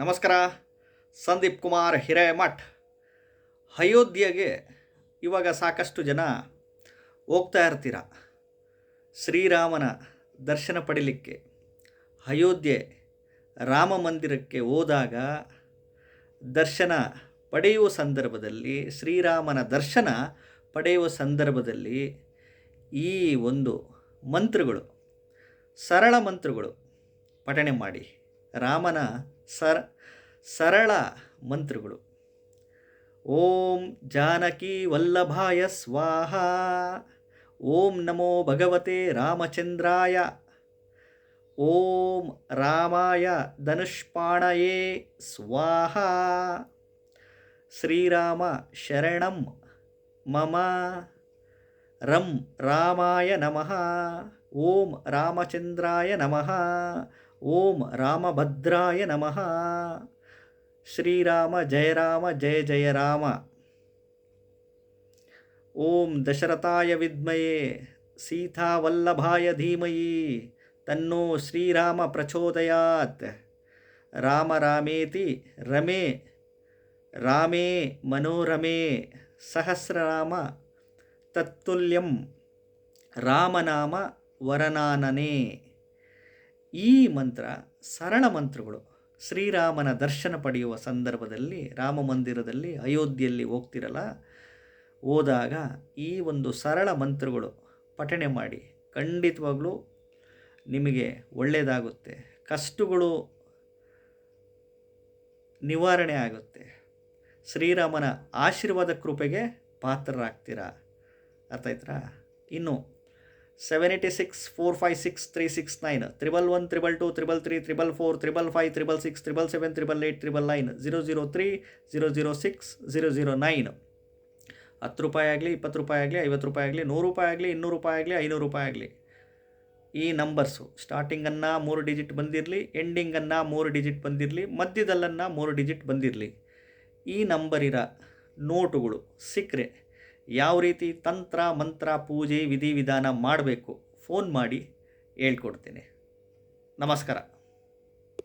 ನಮಸ್ಕಾರ. ಸಂದೀಪ್ ಕುಮಾರ್ ಹಿರೇಮಠ್. ಅಯೋಧ್ಯೆಗೆ ಇವಾಗ ಸಾಕಷ್ಟು ಜನ ಹೋಗ್ತಾ ಇರ್ತೀರ. ಶ್ರೀರಾಮನ ದರ್ಶನ ಪಡೀಲಿಕ್ಕೆ. ಅಯೋಧ್ಯೆ ರಾಮ ಮಂದಿರಕ್ಕೆ ಹೋದಾಗ ದರ್ಶನ ಪಡೆಯುವ ಸಂದರ್ಭದಲ್ಲಿ, ಶ್ರೀರಾಮನ ದರ್ಶನ ಪಡೆಯುವ ಸಂದರ್ಭದಲ್ಲಿ ಈ ಒಂದು ಮಂತ್ರಗಳು, ಸರಳ ಮಂತ್ರಗಳು ಪಠಣೆ ಮಾಡಿ ರಾಮನ ಸರ ಸರಳ ಮಂತ್ರಗಳು ಓಂ ಜಾನಕಿ ವಲ್ಲಭಾಯ ಸ್ವಾಹ ಓಂ ನಮೋ ಭಗವತೆ ರಾಮಚಂದ್ರಾಯ ಓಂ ರಾಮಾಯ ಧನುಷ್ಪಾಣಯೇ ಸ್ವಾಹ ಶ್ರೀರಾಮ ಶರಣಂ ಮಮ ರಂ ರಾಮಾಯ ನಮಃ ಓಂ ರಾಮಚಂದ್ರಾಯ ನಮಃ ॐ रामभद्राय नमः। श्रीराम जय राम जय जय राम। ॐ दशरथाय विद्महे सीतावल्लभाय धीमहि तन्नो श्रीराम प्रचोदयात्। राम रामेति रमे रामे मनोरमे सहस्रराम तत्तुल्यं रामनाम वरनानने। ಈ ಮಂತ್ರ ಸರಳ ಮಂತ್ರಗಳು. ಶ್ರೀರಾಮನ ದರ್ಶನ ಪಡೆಯುವ ಸಂದರ್ಭದಲ್ಲಿ, ರಾಮ ಮಂದಿರದಲ್ಲಿ, ಅಯೋಧ್ಯೆಯಲ್ಲಿ ಹೋಗ್ತಿರಲ್ಲ? ಹೋದಾಗ ಈ ಒಂದು ಸರಳ ಮಂತ್ರಗಳು ಪಠಣೆ ಮಾಡಿ, ಖಂಡಿತವಾಗಲೂ ನಿಮಗೆ ಒಳ್ಳೆಯದಾಗುತ್ತೆ. ಕಷ್ಟಗಳು ನಿವಾರಣೆ ಆಗುತ್ತೆ. ಶ್ರೀರಾಮನ ಆಶೀರ್ವಾದ ಕೃಪೆಗೆ ಪಾತ್ರರಾಗ್ತೀರಾ? ಅರ್ಥ ಇನ್ನು seven eighty six four five six three six nine triple one triple two triple three triple four triple five triple six triple seven triple eight triple nine zero zero three zero zero six zero zero nine ಹತ್ತು ರೂಪಾಯಿ ಆಗಲಿ, ಇಪ್ಪತ್ತು ರೂಪಾಯಿ ಆಗಲಿ, ಐವತ್ತು ರೂಪಾಯಿ ಆಗಲಿ, ನೂರು ರೂಪಾಯಿ ಆಗಲಿ, ಇನ್ನೂರು ರೂಪಾಯಿ ಆಗಲಿ, ಐನೂರು ರೂಪಾಯಿ ಆಗಲಿ. ಈ ನಂಬರ್ಸು ಸ್ಟಾರ್ಟಿಂಗನ್ನು ಮೂರು ಡಿಜಿಟ್ ಬಂದಿರಲಿ ಎಂಡಿಂಗನ್ನು ಮೂರು ಡಿಜಿಟ್ ಬಂದಿರಲಿ, ಮಧ್ಯದಲ್ಲನ್ನು ಮೂರು ಡಿಜಿಟ್ ಬಂದಿರಲಿ. ಈ ನಂಬರಿರ ನೋಟುಗಳು ಸಿಕ್ಕರೆ ಯಾವ ರೀತಿ ತಂತ್ರ ಮಂತ್ರ ಪೂಜೆ ವಿಧಿವಿಧಾನ ಮಾಡಬೇಕು? ಫೋನ್ ಮಾಡಿ ಹೇಳ್ಕೊಡ್ತೀನಿ. ನಮಸ್ಕಾರ.